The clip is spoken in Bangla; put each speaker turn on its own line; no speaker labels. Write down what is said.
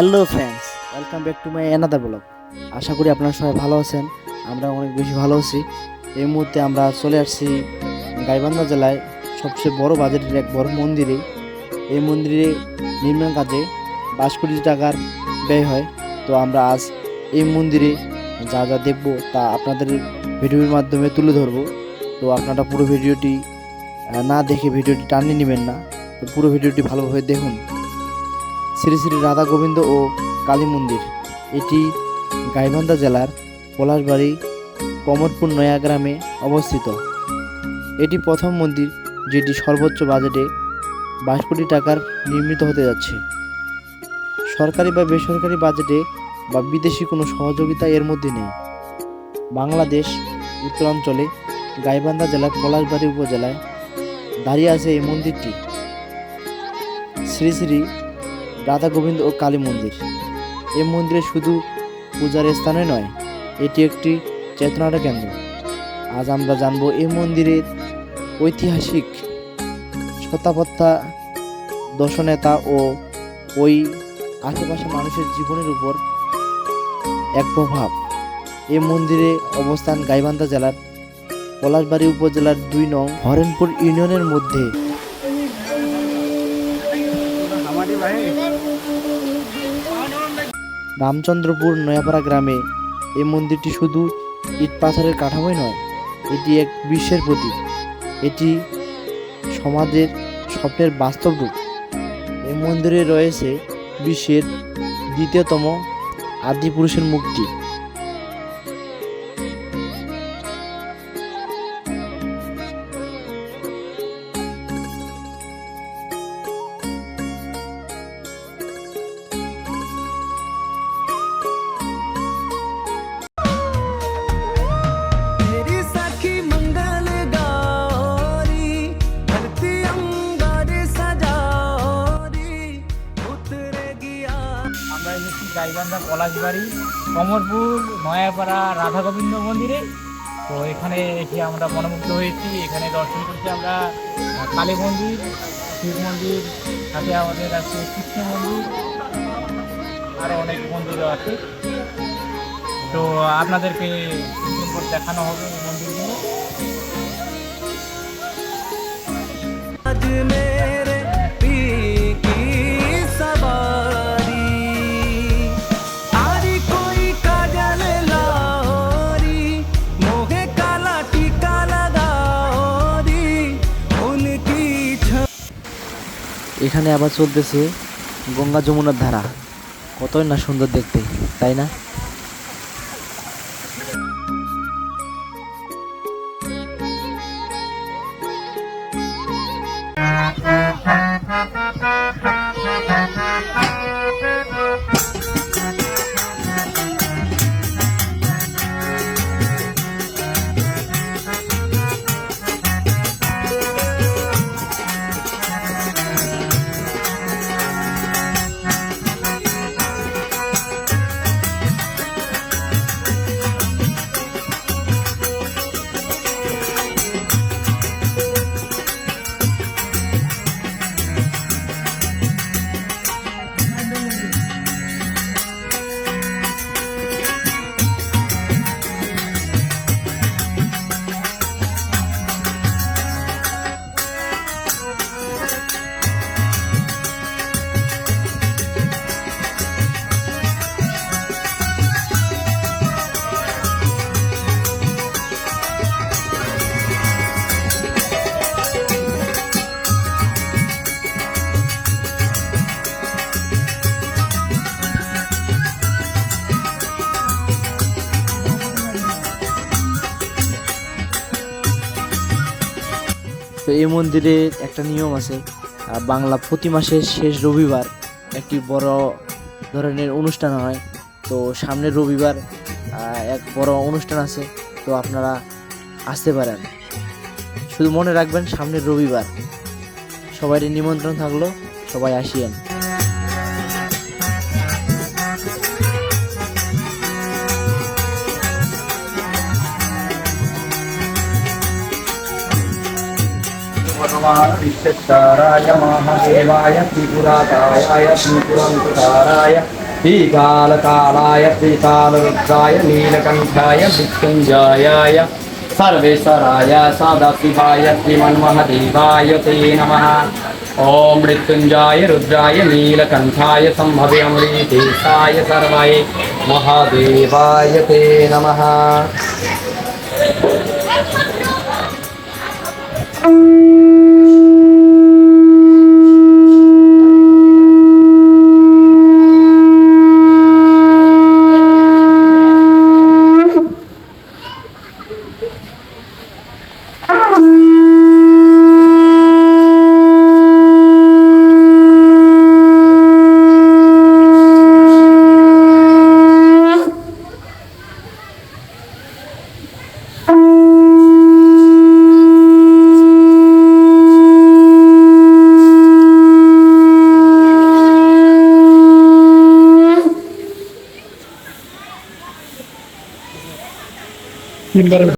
Hello friends, welcome back to my another blog. আশা করি আপনারা সবাই ভালো আছেন আমরা অনেক বেশি ভালো আছি। এই মুহূর্তে আমরা চলে আসছি গাইবান্ধা জেলায় সবচেয়ে বড় বাজেটের এক বড় মন্দিরে। এই মন্দিরে নির্মাণ কাজে বাইশ কোটি টাকার ব্যয় হয়। তো আমরা আজ এই মন্দিরে যা যা দেখব তা আপনাদের ভিডিওর মাধ্যমে তুলে ধরবো। তো আপনারা পুরো ভিডিওটি না দেখে ভিডিওটি টানিয়ে নেবেন না। তো পুরো ভিডিওটি ভালোভাবে দেখুন। শ্রী শ্রী রাধা গোবিন্দ ও কালী মন্দির। এটি গাইবান্ধা জেলার পলাশবাড়ি কমরপুর নয়া গ্রামে অবস্থিত। এটি প্রথম মন্দির যেটি সর্বোচ্চ বাজেটে বাইশ কোটি টাকার নির্মিত হতে যাচ্ছে। সরকারি বা বেসরকারি বাজেটে বা বিদেশি কোনো সহযোগিতা এর মধ্যে নেই। বাংলাদেশ, উত্তরাঞ্চলে গাইবান্ধা জেলার পলাশবাড়ি উপজেলায় দাঁড়িয়ে আছে এই মন্দিরটি। শ্রী শ্রী রাধা গোবিন্দ ও কালী মন্দির। এই মন্দিরে শুধু পূজার স্থানে নয়, এটি একটি চেতনার কেন্দ্র। আজ আমরা জানব এই মন্দিরের ঐতিহাসিক সত্তাপত্তা দর্শনেতা ও ওই আশেপাশে মানুষের জীবনের উপর এক প্রভাব। এই মন্দিরে অবস্থান গাইবান্ধা জেলার পলাশবাড়ি উপজেলার দুই নং হরেনপুর ইউনিয়নের মধ্যে রামচন্দ্রপুর নয়াপাড়া গ্রামে এই মন্দিরটি শুধু ইট পাথরের কাঠামোই নয়, এটি এক বিশ্বের প্রতীক। এটি সমাজের স্বপ্নের বাস্তব রূপ। এই মন্দিরে রয়েছে বিশ্বের দ্বিতীয়তম আদি পুরুষের মুক্তি
গাইবান্ধা পলাশবাড়ি কমরপুর নয়াপাড়া রাধা গোবিন্দ মন্দিরে। তো এখানে এসে আমরা মনোমুগ্ধ হয়েছি। এখানে দর্শন করছি আমরা কালী মন্দির, শিব মন্দির, সাথে আমাদের আছে কৃষ্ণ মন্দির আরও অনেক মন্দিরও আছে। তো আপনাদেরকে দেখানো হবে মন্দিরগুলো।
এখানে আবার চলতেছে গঙ্গা যমুনার ধারা। কতই না সুন্দর দেখতে তাই না? তো এই মন্দিরে একটা নিয়ম আছে বাংলা প্রতি মাসের শেষ রবিবার একটি বড় ধরনের অনুষ্ঠান হয়। তো সামনের রবিবার এক বড় অনুষ্ঠান আছে, তো আপনারা আসতে পারেন। শুধু মনে রাখবেন সামনের রবিবার। সবাই নিমন্ত্রণ থাকল, সবাই আসিয়েন।
विश्वक्षाराय महादेवाय त्रिपुराकायाय त्रिपुरङ्कुटाराय श्रीकालकालाय श्रीकालरुद्राय नीलकण्ठाय मृत्युञ्जायाय सर्वेश्वराय सदशिवाय श्रीमन्महदेवाय ते नमः ॐ मृत्युञ्जाय रुद्राय नीलकण्ठाय सम्भवे अमृतेशाय सर्वाय महादेवाय ते नमः Thank. minber